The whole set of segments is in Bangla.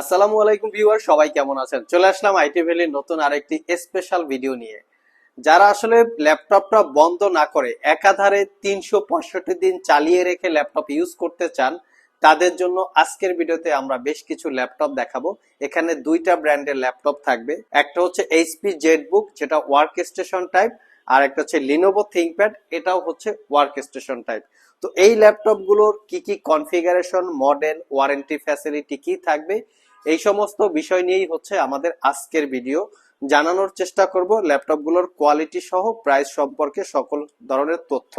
আসসালামু আলাইকুম ভিউয়ার, সবাই কেমন আছেন? চলে আসলাম আইটি ভ্যালির নতুন আরেকটি স্পেশাল ভিডিও নিয়ে। যারা আসলে ল্যাপটপটা বন্ধ না করে, একাধারে তিনশো পঁয়ষট্টি দিন চালিয়ে রেখে ল্যাপটপ ইউজ করতে চান, তাদের জন্য আজকের ভিডিওতে আমরা বেশ কিছু ল্যাপটপ দেখাবো। এখানে দুইটা ব্র্যান্ডের ল্যাপটপ থাকবে। একটা হচ্ছে এইচপি জেটবুক, যেটা ওয়ার্ক স্টেশন টাইপ, আর একটা হচ্ছে লিনোভো থিঙ্কপ্যাড এটাও হচ্ছে ওয়ার্ক স্টেশন টাইপ। তো এই ল্যাপটপগুলোর কি কি কনফিগারেশন, মডেল, ওয়ারেন্টি ফ্যাসিলিটি কি থাকবে এই সমস্ত বিষয় নিয়েই হচ্ছে আমাদের আজকের ভিডিও। জানানোর চেষ্টা করব ল্যাপটপগুলোর কোয়ালিটি সহ প্রাইস সম্পর্কে সকল ধরনের তথ্য।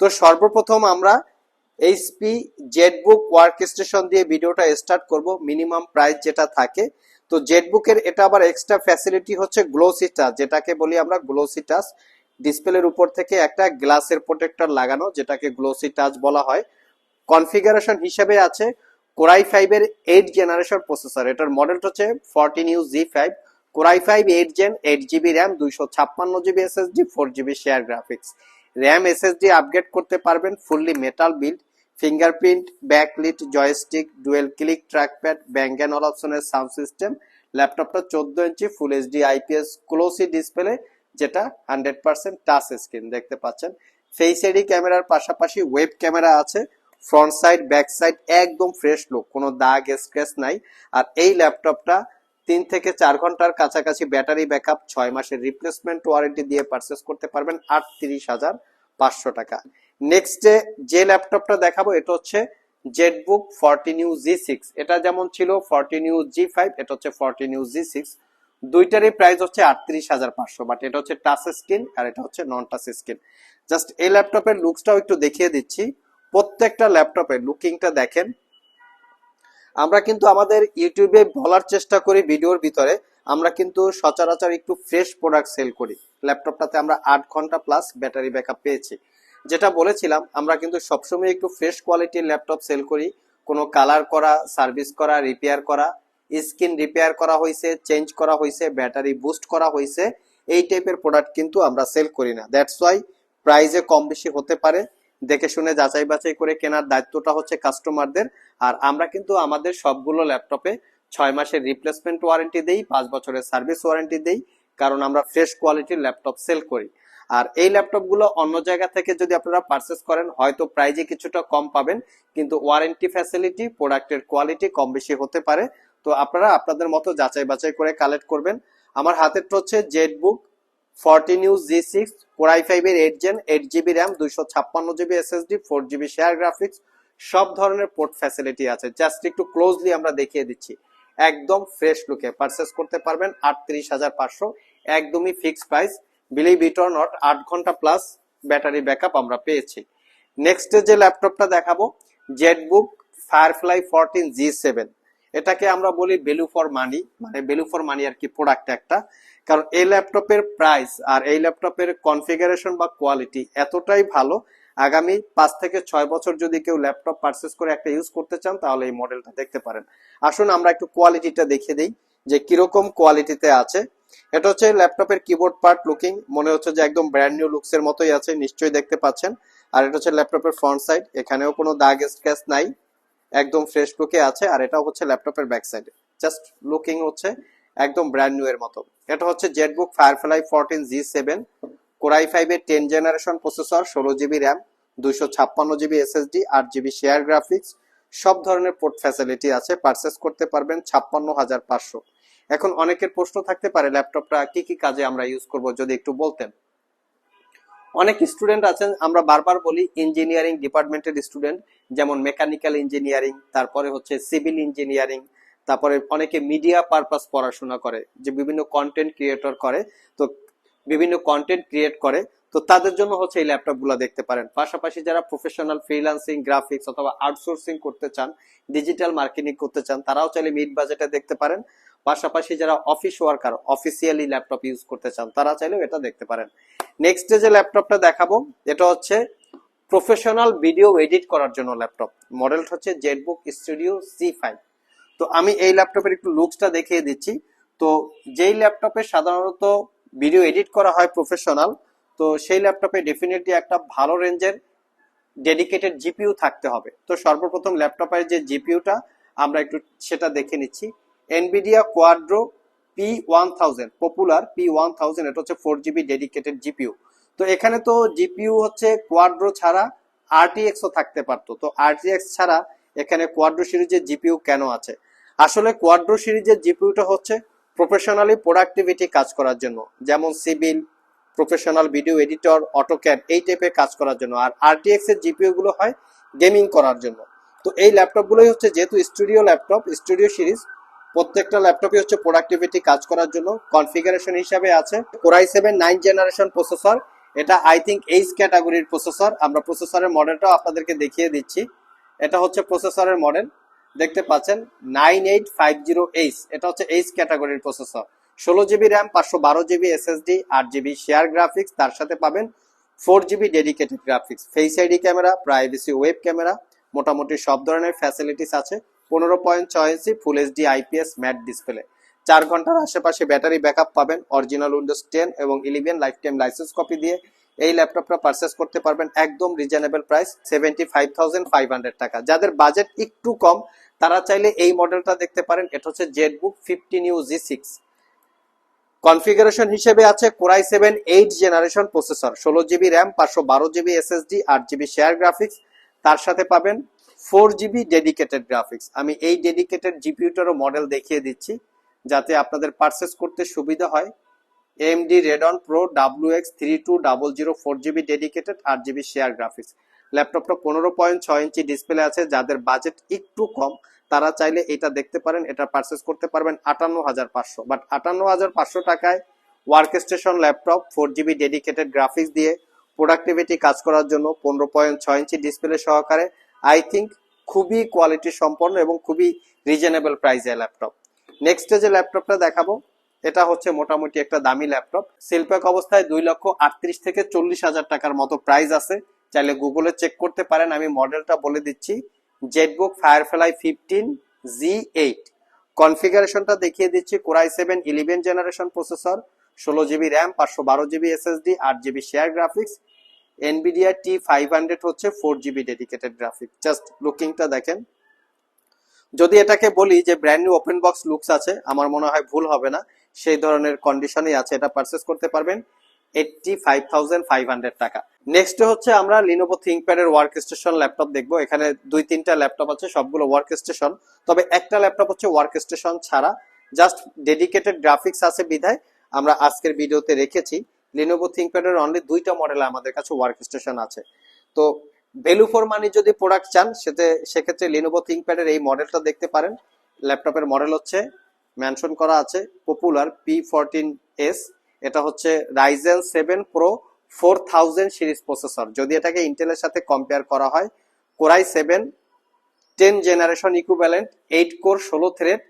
তো সর্বপ্রথম আমরা এইচপি জেটবুক ওয়ার্ক স্টেশন দিয়ে ভিডিওটা স্টার্ট করব। মিনিমাম প্রাইস যেটা থাকে। তো জেটবুকের এটা আবার এক্সট্রা ফ্যাসিলিটি হচ্ছে গ্লোসি টাচ যেটাকে বলি আমরা গ্লোসি টাচ ডিসপ্লের উপর থেকে একটা গ্লাসের প্রোটেক্টর লাগানো, যেটাকে গ্লোসি টাচ বলা হয়। কনফিগারেশন হিসেবে আছে। কোরাই ফাইভ এর এইট জেনারেশন প্রসেসর এটার মডেলটা হচ্ছে fourteen U G five core i five eight gen eight GB RAM দুইশো ছাপ্পান্ন GB SSD four GB share graphics RAM SSD upgrade করতে পারবেন fully metal build fingerprint backlit joystick dual click trackpad bank and all অপশনের সাউন্ড সিস্টেম ল্যাপটপটা চোদ্দ ইঞ্চি full HD IPS glossy display যেটা হান্ড্রেড পার্সেন্ট টাচ স্ক্রিন দেখতে পাচ্ছেন। ফেস এডি ক্যামেরার পাশাপাশি ওয়েব ক্যামেরা আছে। ফ্রন্ট সাইড ব্যাক সাইড একদম ফ্রেশ লুক কোনো দাগ স্ক্র্যাচ নাই। আর এই ল্যাপটপটা তিন থেকে চার ঘণ্টার কাছাকাছি ব্যাটারি ব্যাকআপ ছয় মাসের রিপ্লেসমেন্ট ওয়ারেন্টি দিয়ে পারচেস করতে পারবেন আটত্রিশ হাজার পাঁচশো টাকা। নেক্সট ডে যে ল্যাপটপটা দেখাবো, এটা হচ্ছে ZBook fourteen U G six এটা যেমন ছিল ফোরটিন ইউ জি ফাইভ এটা হচ্ছে ফোরটিন ইউ জি সিক্স দুইটারই প্রাইস হচ্ছে আটত্রিশ হাজার পাঁচশো বাট এটা হচ্ছে টাচ স্ক্রিন আর এটা হচ্ছে নন টাচ স্ক্রিন জাস্ট এই ল্যাপটপের লুকসটাও একটু দেখিয়ে দিচ্ছি। প্রত্যেকটা ল্যাপটপের লুকিংটা দেখেন। আমরা কিন্তু আমাদের ইউটিউবে বলার চেষ্টা করি ভিডিওর ভিতরে। আমরা কিন্তু সচরাচর একটু ফ্রেশ প্রোডাক্ট সেল করি। ল্যাপটপটাতে আমরা আট ঘণ্টা প্লাস ব্যাটারি ব্যাকআপ পেয়েছি। যেটা বলেছিলাম, আমরা কিন্তু সবসময় একটু ফ্রেশ কোয়ালিটির ল্যাপটপ সেল করি। কোনো কালার করা সার্ভিস করা রিপেয়ার করা স্ক্রিন রিপেয়ার করা হয়েছে চেঞ্জ করা হয়েছে ব্যাটারি বুস্ট করা হয়েছে এই টাইপের প্রোডাক্ট কিন্তু আমরা সেল করি না। দ্যাটস ওয়াই প্রাইজে কম বেশি হতে পারে। দেখে শুনে যাচাই বাছাই করে কেনার দায়িত্বটা হচ্ছে কাস্টমারদের আর আমরা কিন্তু আমাদের সবগুলো ল্যাপটপে ছয় মাসের রিপ্লেসমেন্ট ওয়ারেন্টি দেই, পাঁচ বছরের সার্ভিস ওয়ারেন্টি দেই, কারণ আমরা ফ্রেশ কোয়ালিটির ল্যাপটপ সেল করি। আর এই ল্যাপটপগুলো অন্য জায়গা থেকে যদি আপনারা পারচেস করেন, হয়তো প্রাইজে কিছুটা কম পাবেন, কিন্তু ওয়ারেন্টি ফ্যাসিলিটি প্রোডাক্টের কোয়ালিটি কম বেশি হতে পারে। তো আপনারা আপনাদের মতো যাচাই বাছাই করে কালেক্ট করবেন। আমার হাতেরটা হচ্ছে ZBook fourteen U G six core i five এর eight gen eight GB RAM দুইশো ছাপ্পান্ন GB SSD four GB share graphics সব ধরনের পোর্ট ফ্যাসিলিটি আছে। জাস্ট একটু ক্লোজলি আমরা দেখিয়ে দিচ্ছি। একদম ফ্রেশ লুকে পারচেস করতে পারবেন আটত্রিশ হাজার পাঁচশো, একদমই fixed price believe it or not আট ঘণ্টা প্লাস ব্যাটারি ব্যাকআপ আমরা পেয়েছি। নেক্সট যে ল্যাপটপটা দেখাবো ZBook Firefly fourteen G seven এটাকে আমরা বলি ভ্যালু ফর মানি মানে ভ্যালু ফর মানি আর কি প্রোডাক্ট একটা। কারণ এই ল্যাপটপের প্রাইস আর এই ল্যাপটপের কনফিগারেশন বা কোয়ালিটি এতটাই ভালো, আগামী পাঁচ থেকে ছয় বছর যদি কেউ ল্যাপটপ পারচেস করে একটা ইউজ করতে চান, তাহলে এই মডেলটা দেখতে পারেন। আসুন আমরা একটু কোয়ালিটিটা দেখে দিই, যে কীরকম কোয়ালিটিতে আছে। এটা হচ্ছে ল্যাপটপের কিবোর্ড পার্ট লুকিং মনে হচ্ছে যে একদম ব্র্যান্ড নিউ লুকস এর মতোই আছে, নিশ্চয়ই দেখতে পাচ্ছেন। আর এটা হচ্ছে ল্যাপটপের ফ্রন্ট সাইড এখানেও কোনো দাগ স্ক্র্যাচ নাই, একদম ফ্রেশ লুকে আছে, আর এটা হচ্ছে ল্যাপটপের ব্যাক সাইড জাস্ট লুকিং হচ্ছে একদম ব্র্যান্ড নিউ এর মতো। এটা হচ্ছে ZBook Firefly fourteen G seven core i five এর টেন জেনারেশন প্রসেসর ষোলো জিবি র্যাম দুইশো ছাপ্পান্ন জিবি এসএসডি আট জিবি শেয়ার গ্রাফিক্স সব ধরনের পোর্ট ফ্যাসিলিটি আছে পারচেস করতে পারবেন ছাপ্পান্ন হাজার পাঁচশো। এখন অনেকের প্রশ্ন থাকতে পারে ল্যাপটপটা কি কি কাজে আমরা ইউজ করব, যদি একটু বলতেন। অনেক স্টুডেন্ট আছেন, আমরা বারবার বলি ইঞ্জিনিয়ারিং ডিপার্টমেন্টের স্টুডেন্ট যেমন মেকানিক্যাল ইঞ্জিনিয়ারিং তারপরে হচ্ছে সিভিল ইঞ্জিনিয়ারিং তারপরে অনেকে মিডিয়া পারপাস পড়াশোনা করে, যে বিভিন্ন কন্টেন্ট ক্রিয়েটর করে, তো বিভিন্ন কন্টেন্ট ক্রিয়েট করে, তো তাদের জন্য হচ্ছে এই ল্যাপটপগুলো দেখতে পারেন। পাশাপাশি যারা প্রফেশনাল ফ্রিল্যান্সিং গ্রাফিক্স অথবা আউটসোর্সিং করতে চান ডিজিটাল মার্কেটিং করতে চান, তারাও চাইলে মিড বাজেটে দেখতে পারেন। পাশাপাশি যারা office worker officially laptop use করতে চান, তারা চাইলেও এটা দেখতে পারেন। নেক্সট যে ল্যাপটপটা দেখাবো, এটা হচ্ছে প্রফেশনাল ভিডিও এডিট করার জন্য ল্যাপটপ মডেলটা হচ্ছে জেটবুক স্টুডিও সি ফাইভ তো আমি এই ল্যাপটপের একটু লুকসটা দেখিয়ে দিচ্ছি। তো যেই ল্যাপটপে সাধারণত ভিডিও এডিট করা হয় প্রফেশনাল তো সেই ল্যাপটপে ডেফিনেটলি একটা ভালো রেঞ্জের ডেডিকেটেড জিপিউ থাকতে হবে। তো সর্বপ্রথম ল্যাপটপের যে জিপিউটা আমরা একটু সেটা দেখে নিচ্ছি। Nvidia Quadro P one thousand popular P one thousand এটা হচ্ছে ফোর জিবি ডেডিকেটেড জিপিউ তো এখানে তো জিপিউ হচ্ছে কোয়াড্রো ছাড়া আরটিএক্সও থাকতে পারতো। তো আরটিএক্স ছাড়া এখানে কোয়াড্রো সিরিজের জিপিউ কেন আছে? আসলে কোয়াড্রো সিরিজের জিপিউটা হচ্ছে প্রফেশনালি প্রোডাক্টিভিটি কাজ করার জন্য, যেমন civil, professional video editor, AutoCAD, এই টাইপের কাজ করার জন্য। আর আরটিএক্স এর জিপিইউ গুলো হয় গেমিং করার জন্য। তো এই ল্যাপটপ গুলোই হচ্ছে যেহেতু স্টুডিও ল্যাপটপ, স্টুডিও সিরিজ, প্রত্যেকটা ল্যাপটপই হচ্ছে প্রোডাক্টিভিটি কাজ করার জন্য কনফিগারেশন হিসাবে আছে। Core i seven nine generation processor এটা আই থিঙ্ক এইচ ক্যাটাগরির প্রসেসর আমরা প্রসেসরের মডেলটাও আপনাদেরকে দেখিয়ে দিচ্ছি। এটা হচ্ছে প্রসেসরের মডেল দেখতে পাচ্ছেন nine eight five zero H এটা হচ্ছে এইচ ক্যাটাগরির প্রসেসর ষোলো জিবি র্যাম পাঁচশো বারো জিবি এসএসডি আট জিবি শেয়ার গ্রাফিক্স তার সাথে পাবেন four GB dedicated graphics face ID camera privacy web camera মোটামুটি সব ধরনের ফ্যাসিলিটিস আছে। পনেরো পয়েন্ট ছয় ইঞ্চি full HD IPS matte display চার ঘণ্টার আশেপাশে ব্যাটারি ব্যাকআপ পাবেন অরিজিনাল উইন্ডোজ টেন এবং eleven lifetime licence copy দিয়ে। এই ল্যাপটপটা পারচেস করতে পারবেন একদম reasonable price seventy five five hundred টাকা। যাদের বাজেট একটু কম, তারা চাইলে এই মডেলটা দেখতে পারেন। এটা হচ্ছে ZBook fifteen U G six configuration হিসেবে আছে core i seven eight generation processor ষোলো জিবি র্যাম পাঁচশো বারো জিবি এসএসডি আট জিবি শেয়ার গ্রাফিক্স তার সাথে পাবেন ফোর জিবি ডেডিকেটেড গ্রাফিক্স আমি এই ডেডিকেটেড জিপিউটারও মডেল দেখিয়ে দিচ্ছি, যাতে আপনাদের পারচেস করতে সুবিধা হয়। AMD Radeon pro W X three two double zero four GB dedicated আট জিবি শেয়ার গ্রাফিক্স ল্যাপটপটা পনেরো পয়েন্ট ছয় ইঞ্চি ডিসপ্লে আছে, যাদের বাজেট একটু কম, তারা চাইলে এটা দেখতে পারেন, এটা পারচেস করতে পারবেন আটান্ন হাজার পাঁচশো। বাট আটান্ন হাজার পাঁচশো টাকায় work station laptop four GB dedicated graphics দিয়ে প্রোডাক্টিভিটি কাজ করার জন্য পনেরো পয়েন্ট ছয় ইঞ্চি ডিসপ্লে সহকারে আই থিঙ্ক খুবই কোয়ালিটি সম্পন্ন এবং খুবই রিজনেবল প্রাইসে ল্যাপটপ নেক্সটে যে ল্যাপটপটা দেখাবো এটা হচ্ছে মোটামুটি একটা দামি ল্যাপটপ। শিল্পক অবস্থায় দুই লক্ষ আটত্রিশ থেকে চল্লিশ হাজার টাকার মতো প্রাইস আছে। চাইলে গুগলে চেক করতে পারেন, আমি মডেলটা বলে দিচ্ছি। ZBook Firefly fifteen G eight কনফিগারেশনটা দেখিয়ে দিচ্ছি core i seven eleven generation processor ষোলো জিবি র্যাম পাঁচশো বারো জিবি এসএসডি আট GB share graphics Nvidia T five hundred হচ্ছে four GB dedicated graphics just লুকিংটা দেখেন। যদি এটাকে বলি যে brand new open box looks আছে, আমার মনে হয় ভুল হবে না। সেই ধরনের কন্ডিশনই আছে, এটা পারচেস করতে পারবেন eighty five thousand five hundred টাকা নেক্সট হচ্ছে আমরা Lenovo ThinkPad work station laptop দেখব। এখানে দুই, তিনটা ল্যাপটপ আছে, সবগুলো ওয়ার্ক স্টেশন তবে একটা ল্যাপটপ হচ্ছে ওয়ার্ক স্টেশন ছাড়া। জাস্ট ডেডিকেটেড গ্রাফিক্স আছে বিধায় আমরা আজকের ভিডিওতে রেখেছি। লিনোভো থিঙ্কপ্যাড অনলি দুইটা মডেল আমাদের কাছে ওয়ার্ক স্টেশন আছে। তো ভ্যালু ফর মানি যদি প্রোডাক্ট চান, সেতে সেক্ষেত্রে লিনোভো থিঙ্কপ্যাড এই মডেলটা দেখতে পারেন। ল্যাপটপের মডেল হচ্ছে মেনশন করা আছে পপুলার পি ফোরটিন এস এটা হচ্ছে Ryzen seven pro four thousand series processor যদি এটাকে ইন্টেলের সাথে কম্পেয়ার করা হয় core i seven ten generation equivalent eight core ষোলো থ্রেড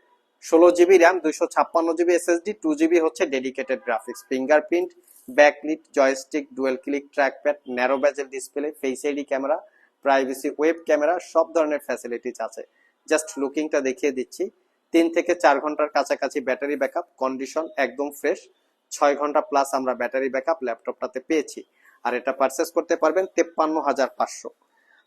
ষোলো জিবি র্যাম দুইশো ছাপ্পান্ন জিবি এসএসডি টু জিবি হচ্ছে dedicated graphics fingerprint backlit joystick dual click trackpad narrow bezel display face ID camera privacy web camera সব ধরনের ফ্যাসিলিটিস আছে। জাস্ট লুকিংটা দেখিয়ে দিচ্ছি। তিন থেকে চার ঘণ্টার কাছাকাছি ব্যাটারি ব্যাকআপ কন্ডিশন একদম ফ্রেশ ছয় ঘণ্টা প্লাস আমরা ব্যাটারি ব্যাকআপ ল্যাপটপটাতে পেয়েছি। আর এটা পারচেস করতে পারবেন তেপ্পান্ন হাজার পাঁচশো।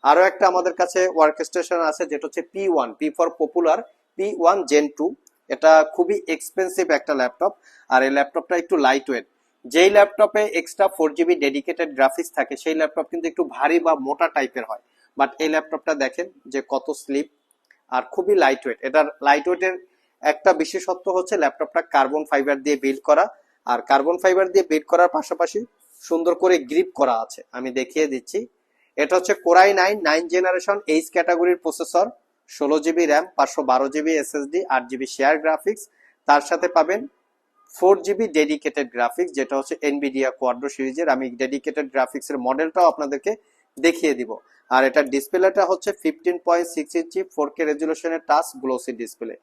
আরও একটা আমাদের কাছে ওয়ার্ক স্টেশন আছে, যেটা হচ্ছে P one P for popular P one gen two এটা খুবই এক্সপেন্সিভ একটা ল্যাপটপ, আর এই ল্যাপটপটা একটু লাইট ওয়েট যেই ল্যাপটপে extra four GB dedicated graphics থাকে, সেই ল্যাপটপ কিন্তু একটু ভারী বা মোটা টাইপের হয়। বাট এই ল্যাপটপটা দেখেন যে কত স্লিপ আর খুবই লাইট ওয়েট এটার লাইট ওয়েটের একটা বিশেষত্ব হচ্ছে ল্যাপটপটা কার্বন ফাইবার দিয়ে বিল্ড করা। আর কার্বন ফাইবার দিয়ে বিল্ড করার পাশাপাশি সুন্দর করে গ্রিপ করা আছে। আমি দেখিয়ে দিচ্ছি। এটা হচ্ছে core i nine nine generation H ক্যাটাগরির প্রসেসর ষোলো জিবি র্যাম পাঁচশো বারো জিবি এসএসডি আট জিবি শেয়ার গ্রাফিক্স তার সাথে পাবেন ফোর জিবি ডেডিকেটেড গ্রাফিক্স যেটা হচ্ছে এনবিডিয়া কোয়াড্রো সিরিজের। আমি ডেডিকেটেড গ্রাফিক্সের মডেলটাও আপনাদেরকে দেখিয়ে দিব। আর এটার ডিসপ্লেটা হচ্ছে ফিফটিন পয়েন্ট সিক্স ইঞ্চি four K রেজুলেশনের touch glossy display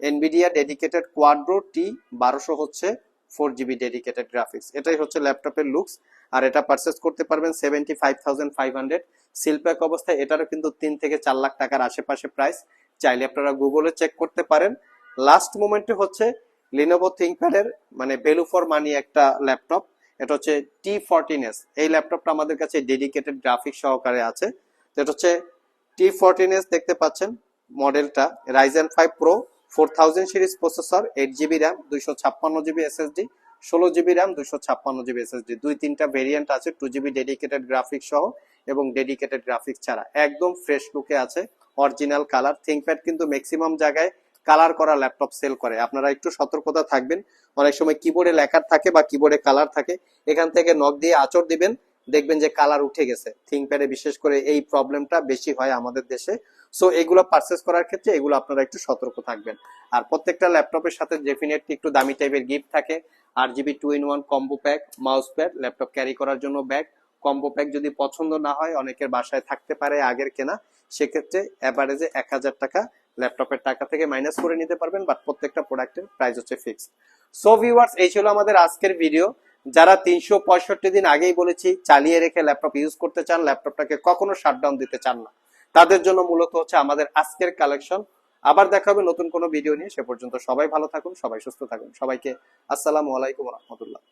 Nvidia dedicated Quadro T বারোশো হচ্ছে ফোর জিবি ডেডিকেটেড গ্রাফিক্স এটাই হচ্ছে ল্যাপটপের লুকস আর এটা পারচেস করতে পারবেন seventy five thousand five hundred শিল্পক অবস্থায় এটারও কিন্তু তিন থেকে চার লাখ টাকার আশেপাশে প্রাইস চাইলে আপনারা গুগলে চেক করতে পারেন। লাস্ট মোমেন্টে হচ্ছে লিনোভো থিঙ্কপ্যাডের মানে ভ্যালু ফর মানি একটা ল্যাপটপ। এটা হচ্ছে টি ফোরটিন এস এই ল্যাপটপটা আমাদের কাছে ডেডিকেটেড গ্রাফিক্স সহকারে আছে। এটা হচ্ছে টি ফোরটিন এস দেখতে পাচ্ছেন মডেলটা। Ryzen five pro four thousand series processor eight GB RAM দুইশো ছাপ্পান্ন জিবি এসএসডি ষোলো জিবি র্যাম দুইশো ছাপ্পান্ন জিবি এসএসডি দুই তিনটা ভেরিয়েন্ট আছে টু জিবি ডেডিকেটেড গ্রাফিক্স সহ এবং ডেডিকেটেড গ্রাফিক্স ছাড়া। একদম ফ্রেশ লুকে আছে অরিজিনাল কালার থিঙ্কপ্যাড কিন্তু ম্যাক্সিমাম জায়গায় কালার করা ল্যাপটপ সেল করে। আপনারা একটু সতর্কতা থাকবেন। অনেক সময় কিবোর্ডে লেখার থাকে বা কিবোর্ডে কালার থাকে, এখান থেকে নখ দিয়ে আচর দিবেন, দেখবেন যে কালার উঠে গেছে। থিঙ্কপ্যাডে বিশেষ করে এই প্রবলেমটা বেশি হয় আমাদের দেশে। সো এগুলো পারচেস করার ক্ষেত্রে এগুলো আপনারা একটু সতর্ক থাকবেন। আর প্রত্যেকটা ল্যাপটপের সাথে ডেফিনেটলি একটু দামি টাইপের গিফট থাকে। আর GB two in one combo pack mouse pad laptop carry করার জন্য ব্যাগ কম্বো প্যাক যদি পছন্দ না হয়, অনেকের বাসায় থাকতে পারে আগের কেনা। সেক্ষেত্রে অ্যাভারেজে এক হাজার টাকা ল্যাপটপের টাকা থেকে মাইনাস করে নিতে পারবেন বাট প্রত্যেকটা প্রোডাক্টের প্রাইস হচ্ছে ফিক্সড সো ভিউয়ার্স এই ছিল আমাদের আজকের ভিডিও যারা তিনশো পঁয়ষট্টি দিন আগেই বলেছি চালিয়ে রেখে ল্যাপটপ ইউজ করতে চান ল্যাপটপটাকে কখনো শাটডাউন দিতে চান না। তাদের জন্য মূলত হচ্ছে আমাদের আজকের কালেকশন আবার দেখা হবে নতুন কোনো ভিডিও নিয়ে। সে পর্যন্ত সবাই ভালো থাকুন, সবাই সুস্থ থাকুন। সবাইকে আসসালামু আলাইকুম রহমতুল্লাহ।